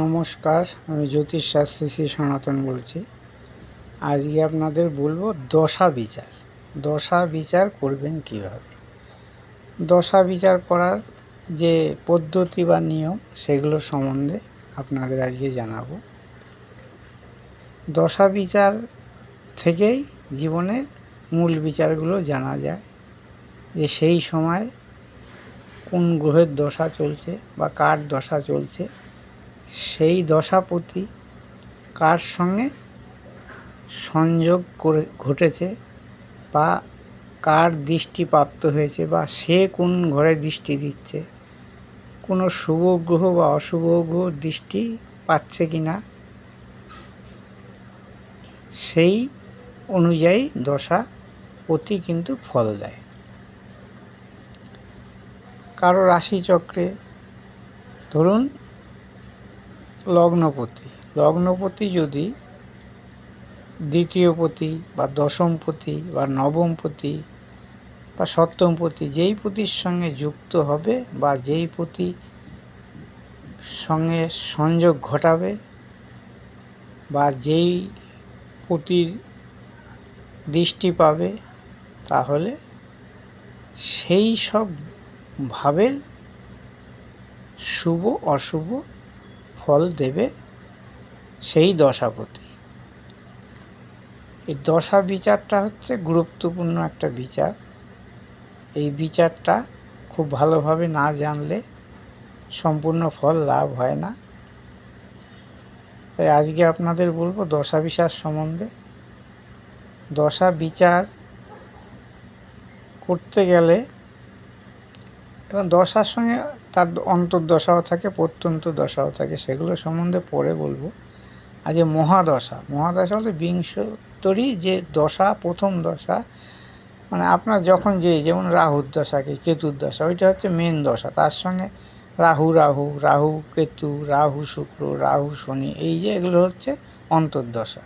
নমস্কার, আমি জ্যোতিষ শাস্ত্রী শ্রী সনাতন বলছি। আজকে আপনাদের বলব দশা বিচার। দশা বিচার করবেন কীভাবে? দশা বিচার করার যে পদ্ধতি বা নিয়ম, সেগুলো সম্বন্ধে আপনাদের আজকে জানাব। দশা বিচার থেকেই জীবনের মূল বিচারগুলো জানা যায় যে সেই সময় কোন গ্রহের দশা চলছে বা কার দশা চলছে। সেই দশাপতি কার সঙ্গে সংযোগ করে ঘটেছে বা কার দৃষ্টিপ্রাপ্ত হয়েছে বা সে কোন ঘরে দৃষ্টি দিচ্ছে? কোনো শুভ গ্রহ বা অশুভ গ্রহ দৃষ্টি পাচ্ছে কি না? সেই অনুযায়ী দশা প্রতি কিন্তু ফল দেয়। কারও রাশিচক্রে ধরুন লগ্নপতি। লগ্নপতি যদি দ্বিতীয়পতি বা দশমপতি বা নবমপতি বা সপ্তমপতি যেই পতির সঙ্গে যুক্ত হবে বা যেই পতি সঙ্গে সংযোগ ঘটাবে বা যেই পতির দৃষ্টি পাবে, তাহলে সেই সব ভাবের শুভ, অশুভ ফল দেবে সেই দশাপতি। এই দশা বিচারটা হচ্ছে গুরুত্বপূর্ণ একটা বিচার। এই বিচারটা খুব ভালোভাবে না জানলে সম্পূর্ণ ফল লাভ হয় না। তাই আজকে আপনাদের বলব দশা বিচার সম্বন্ধে। দশা বিচার করতে গেলে এবং দশার সঙ্গে তার অন্তর্দশাও থাকে প্রত্যন্ত দশাও থাকে, সেগুলো সম্বন্ধে পরে বলব। আর যে মহাদশা মহাদশা হলো বিংশতরই যে দশা, প্রথম দশা মানে আপনার যখন যে, যেমন রাহুর দশা কি কেতুর দশা ওইটা হচ্ছে মেন দশা, তার সঙ্গে রাহু রাহু রাহু, কেতু, রাহু, শুক্র, রাহু, শনি, এই যে এগুলো হচ্ছে অন্তর্দশা।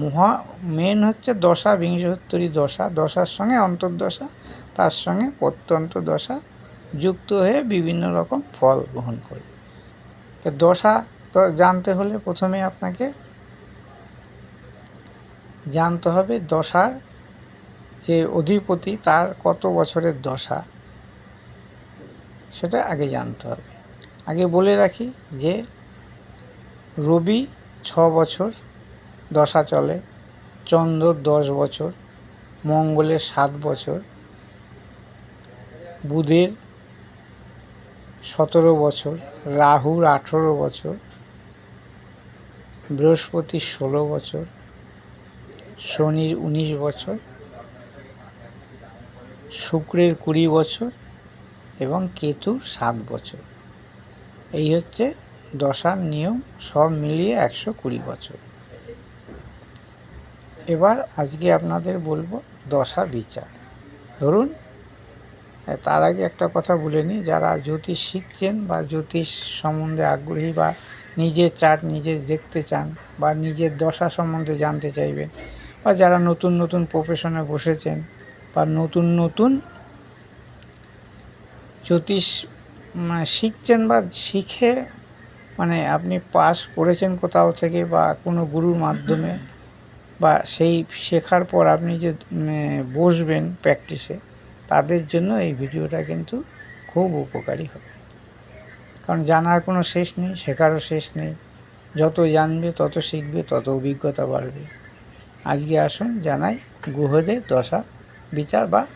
মহা মেন হচ্ছে দশা বিংশোত্তরী দশা, দশার সঙ্গে অন্তর্দশা, তার সঙ্গে প্রত্যন্ত দশা যুক্ত হয়ে বিভিন্ন রকম ফল গ্রহণ করে। তো দশা জানতে হলে প্রথমে আপনাকে জানতে হবে দশার যে অধিপতি তার কত বছরের দশা, সেটা আগে জানতে হবে। আগে বলে রাখি যে রবি ছ বছর দশা চলে, চন্দ্র দশ বছর, মঙ্গলের সাত বছর, বুধের সতেরো বছর, রাহুর আঠেরো বছর, বৃহস্পতি ষোলো বছর, শনির উনিশ বছর, শুক্রের কুড়ি বছর এবং কেতুর সাত বছর। এই হচ্ছে দশার নিয়ম, সব মিলিয়ে একশো কুড়ি বছর। এবার আজকে আপনাদের বলব দশা বিচার। ধরুন তার আগে একটা কথা বলে নিই, যারা জ্যোতিষ শিখছেন বা জ্যোতিষ সম্বন্ধে আগ্রহী বা নিজের চার্ট নিজে দেখতে চান বা নিজের দশা সম্বন্ধে জানতে চাইবেন বা যারা নতুন নতুন প্রফেশনে বসেছেন বা নতুন নতুন জ্যোতিষ মানে শিখছেন বা শিখে মানে আপনি পাস করেছেন কোথাও থেকে বা কোনো গুরুর মাধ্যমে বা সেই শেখার পর আপনি যে বসবেন প্র্যাকটিসে তাদের জন্য এই ভিডিওটা কিন্তু খুব উপকারী হবে। কারণ জানার কোনো শেষ নেই, শেখারও শেষ নেই। যত জানবে, তত শিখবে, তত অভিজ্ঞতা বাড়বে। আজকে আসুন, জানাই গ্রহদের দশা বিচার বা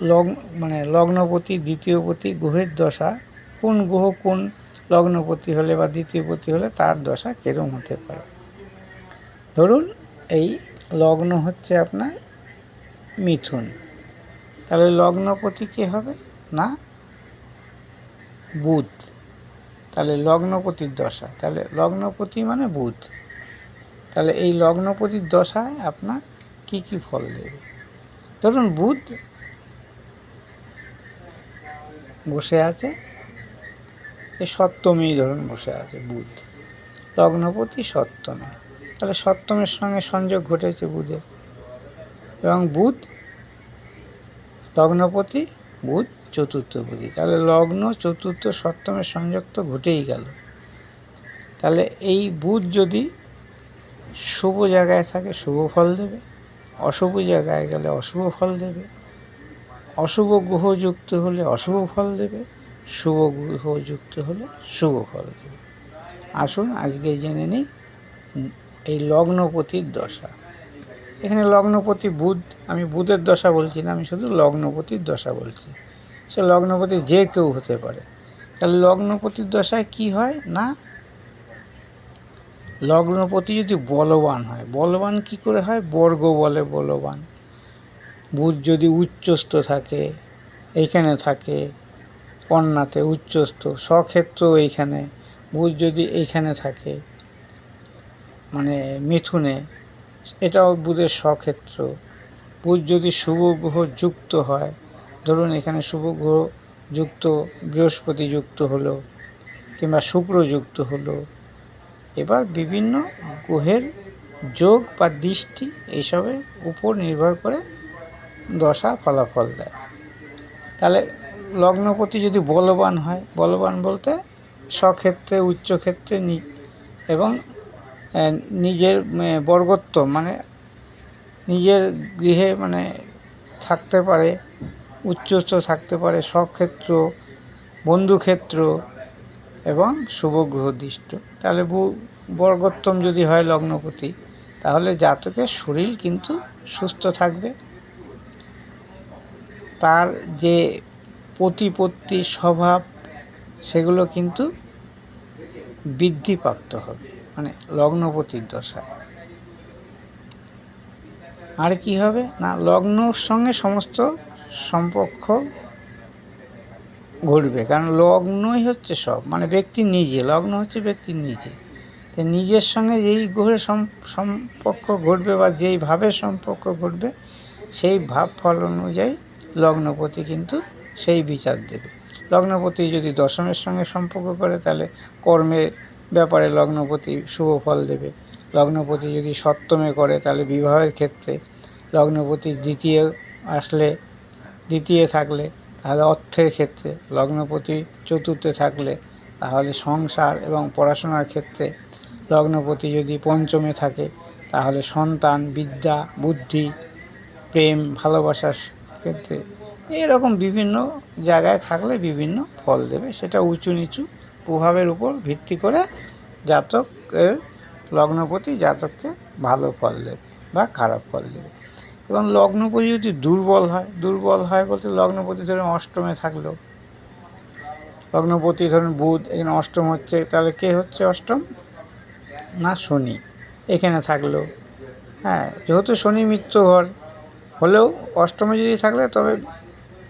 লগ্ন মানে লগ্নপতি, দ্বিতীয়পতি গ্রহের দশা। কোন গ্রহ কোন লগ্নপতি হলে বা দ্বিতীয়পতি হলে তার দশা কেরম হতে পারে? ধরুন, এই লগ্ন হচ্ছে আপনার মিথুন। তাহলে লগ্নপতি কে হবে? না? বুধ। তাহলে লগ্নপতির দশা। তাহলে লগ্নপতি মানে বুধ। তাহলে এই লগ্নপতির দশায় আপনার কি কি ফল দেবে? ধরুন বুধ বসে আছে, এই সপ্তমেই ধরুন বসে আছে বুধ। লগ্নপতি সপ্তমে। তাহলে সপ্তমের সঙ্গে সংযোগ ঘটেছে বুধের। এবং বুধ লগ্নপতি, বুধ চতুর্থপতি তাহলে লগ্ন, চতুর্থ সপ্তমের সংযোগ তো ঘটেই গেল। তাহলে এই বুধ যদি শুভ জায়গায় থাকে, শুভ ফল দেবে। অশুভ জায়গায় গেলে অশুভ ফল দেবে। অশুভ গ্রহ যুক্ত হলে অশুভ ফল দেবে। শুভ গ্রহ যুক্ত হলে শুভ ফল দেবে। আসুন আজকে জেনে নিই, এই লগ্নপতির দশা। এখানে লগ্নপতি বুধ, আমি বুধের দশা বলছি না, আমি শুধু লগ্নপতির দশা বলছি। সে লগ্নপতি যে কেউ হতে পারে। তাহলে লগ্নপতির দশায় কি হয়? না? লগ্নপতি যদি বলবান হয়, বলবান কি করে হয়? বর্গ বলে বলবান। বুধ যদি উচ্চস্থ থাকে, এইখানে থাকে কন্যাতে উচ্চস্থ, স্বক্ষেত্র এইখানে, বুধ যদি এইখানে থাকে মানে মিথুনে এটাও বুধের স্বক্ষেত্র। বুধ যদি শুভ গ্রহ যুক্ত হয়, ধরুন এখানে শুভ গ্রহ যুক্ত, বৃহস্পতি যুক্ত হলো কিংবা শুক্র যুক্ত হলো, এবার বিভিন্ন গ্রহের যোগ বা দৃষ্টি এইসবের উপর নির্ভর করে দশা ফলাফল দেয়। তাহলে লগ্নপতি যদি বলবান হয়, বলবান বলতে স্বক্ষেত্রে, উচ্চক্ষেত্রে নি এবং নিজের বর্গত্ব মানে নিজের গৃহে মানে থাকতে পারে, উচ্চস্থ থাকতে পারে স্বক্ষেত্র বন্ধুক্ষেত্র এবং শুভ গ্রহদৃষ্ট তাহলে বর্গোত্তম যদি হয় লগ্নপতি, তাহলে জাতকের শরীর কিন্তু সুস্থ থাকবে। তার যে প্রতিপত্তি, স্বভাব, সেগুলো কিন্তু বৃদ্ধিপ্রাপ্ত হবে। মানে লগ্নপতির দশায় আর কি হবে? না, লগ্নর সঙ্গে সমস্ত সম্পর্ক ঘটবে। কারণ লগ্নই হচ্ছে সব। মানে ব্যক্তি নিজে, লগ্ন হচ্ছে ব্যক্তির নিজে। তো নিজের সঙ্গে যেই গ্রহের সম- সম্পর্ক ঘটবে বা যেই ভাবের সম্পর্ক ঘটবে, সেই ভাব ফল অনুযায়ী লগ্নপতি কিন্তু সেই বিচার দেবে। লগ্নপতি যদি দশমের সঙ্গে সম্পর্ক করে, তাহলে কর্মের ব্যাপারে লগ্নপতি শুভ ফল দেবে। লগ্নপতি যদি সপ্তমে করে, তাহলে বিবাহের ক্ষেত্রে লগ্নপতি দ্বিতীয় আসলে, দ্বিতীয় থাকলে, তাহলে অর্থের ক্ষেত্রে, লগ্নপতি চতুর্থে থাকলে, তাহলে সংসার এবং পড়াশোনার ক্ষেত্রে লগ্নপতি যদি পঞ্চমে থাকে, তাহলে সন্তান, বিদ্যা, বুদ্ধি, প্রেম, ভালোবাসার ক্ষেত্রে এরকম বিভিন্ন জায়গায় থাকলে বিভিন্ন ফল দেবে, সেটা উঁচু নিচু প্রভাবের উপর ভিত্তি করে জাতকের লগ্নপতি জাতককে ভালো ফল দেবে বা খারাপ ফল দেবে। এবং লগ্নপতি যদি দুর্বল হয় দুর্বল হয় বলতে লগ্নপতি ধরুন অষ্টমে থাকল লগ্নপতি ধরুন বুধ এখানে অষ্টম হচ্ছে তাহলে কে হচ্ছে অষ্টম? না শনি। এখানে থাকল। হ্যাঁ যেহেতু শনি মৃত্যু ঘর হলেও অষ্টমে যদি থাকলে তবে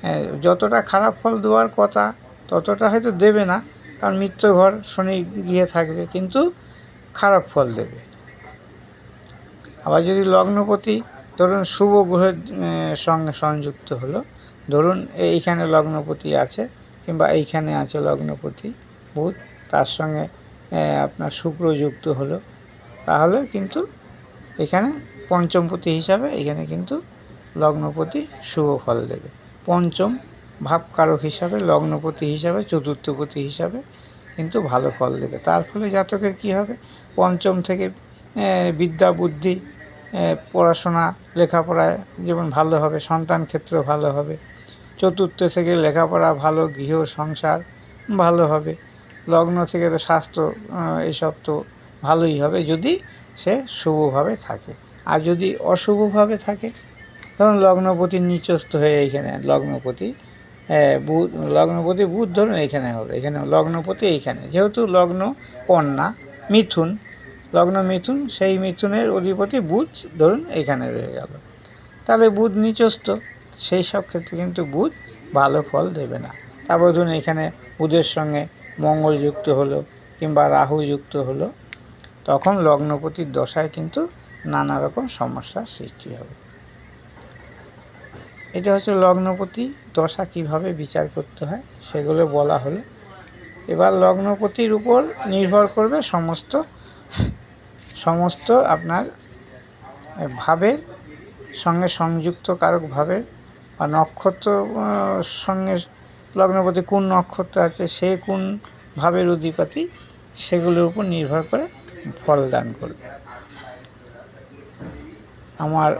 হ্যাঁ, যতটা খারাপ ফল দেওয়ার কথা ততটা হয়তো দেবে না। কারণ মৃত্যু ঘর শনি গিয়ে থাকবে, কিন্তু খারাপ ফল দেবে। আবার যদি লগ্নপতি, ধরুন শুভ গ্রহের সঙ্গে সংযুক্ত হলো, ধরুন এইখানে লগ্নপতি আছে, কিংবা এইখানে আছে লগ্নপতি, বুধ, তার সঙ্গে আপনার শুক্র যুক্ত হলো, তাহলে কিন্তু এখানে পঞ্চমপতি হিসাবে এখানে কিন্তু লগ্নপতি শুভ ফল দেবে। পঞ্চম ভাবকারক হিসাবে, লগ্নপতি হিসাবে চতুর্থপতি হিসাবে কিন্তু ভালো ফল দেবে। তার ফলে জাতকের কি হবে? পঞ্চম থেকে বিদ্যা, বুদ্ধি পড়াশোনা, লেখাপড়ায় যেমন ভালো হবে, সন্তান ক্ষেত্র ভালো হবে। চতুর্থ থেকে লেখাপড়া ভালো, গৃহ সংসার ভালো হবে। লগ্ন থেকে তো স্বাস্থ্য এসব তো ভালোই হবে যদি সে শুভভাবে থাকে। আর যদি অশুভভাবে থাকে, ধরুন লগ্নপতি নিচস্থ হয়ে এইখানে লগ্নপতি বুধ, লগ্নপতি বুধ ধরুন এইখানে হলো এখানে লগ্নপতি এইখানে। যেহেতু লগ্ন কন্যা, মিথুন, লগ্ন মিথুন, সেই মিথুনের অধিপতি বুধ ধরুন এইখানে রয়ে গেল। তাহলে বুধ নিচস্ত সেই সব ক্ষেত্রে কিন্তু বুধ ভালো ফল দেবে না। তারপর ধরুন এখানে বুধের সঙ্গে মঙ্গল যুক্ত হলো কিংবা রাহু যুক্ত হলো, তখন লগ্নপতির দশায় কিন্তু নানা রকম সমস্যার সৃষ্টি হবে। এটা হচ্ছে লগ্নপতি, দশা কীভাবে বিচার করতে হয় সেগুলো বলা হলো। এবার লগ্নপতির উপর নির্ভর করবে সমস্ত সমস্ত আপনার ভাবের সঙ্গে সংযুক্ত কারক ভাবের বা নক্ষত্র সঙ্গে লগ্নপতি কোন নক্ষত্র আছে, সে কোন ভাবের অধিপতি সেগুলোর উপর নির্ভর করে ফল দান করবে। আমার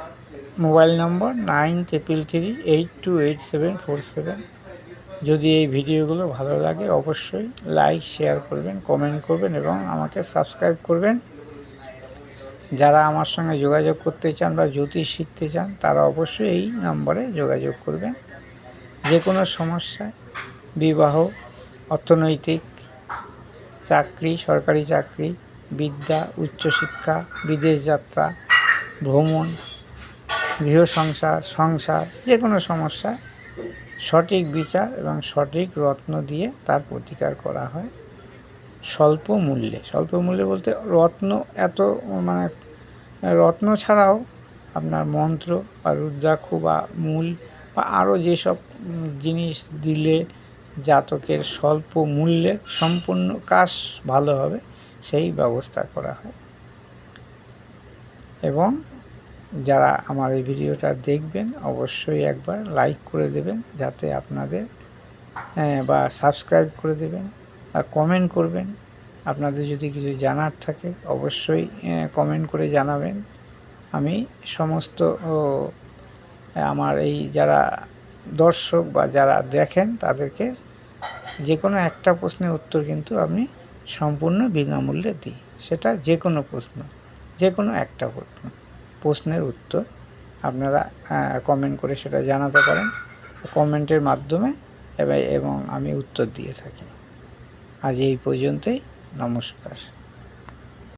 mobile number nine triple three eight two eight seven four seven. যদি এই ভিডিওগুলো ভালো লাগে অবশ্যই লাইক, শেয়ার করবেন, কমেন্ট করবেন এবং আমাকে সাবস্ক্রাইব করবেন। যারা আমার সঙ্গে যোগাযোগ করতে চান বা জ্যোতিষ শিখতে চান, তারা অবশ্যই এই নম্বরে যোগাযোগ করবেন। যে কোনো সমস্যায় বিবাহ, অর্থনৈতিক চাকরি, সরকারি চাকরি, বিদ্যা, উচ্চশিক্ষা, বিদেশ যাত্রা, ভ্রমণ গৃহ সংসার সংসার যে কোনো সমস্যা, সঠিক বিচার এবং সঠিক রত্ন দিয়ে তার প্রতিকার করা হয়। স্বল্প মূল্যে। স্বল্প মূল্যে বলতে রত্ন এত মানে রত্ন ছাড়াও আপনার মন্ত্র বা রুদ্রাক্ষ বা মূল বা আরও যেসব জিনিস দিলে জাতকের স্বল্প মূল্যে সম্পূর্ণ কাজ ভালো হবে, সেই ব্যবস্থা করা হয়। এবং যারা আমার এই ভিডিওটা দেখবেন অবশ্যই একবার লাইক করে দেবেন যাতে আপনাদের হ্যাঁ, বা সাবস্ক্রাইব করে দেবেন আর কমেন্ট করবেন। আপনাদের যদি কিছু জানার থাকে অবশ্যই কমেন্ট করে জানাবেন। আমি সমস্ত আমার এই যারা দর্শক বা যারা দেখেন তাদেরকে যে কোনো একটা প্রশ্নের উত্তর কিন্তু আমি সম্পূর্ণ বিনামূল্যে দিই। সেটা যে কোনো প্রশ্ন যে কোনো একটা প্রশ্ন। প্রশ্নের উত্তর আপনারা কমেন্ট করে সেটা জানাতে পারেন। কমেন্টের মাধ্যমে এবং আমি উত্তর দিয়ে থাকি। আজ এই পর্যন্তই। নমস্কার।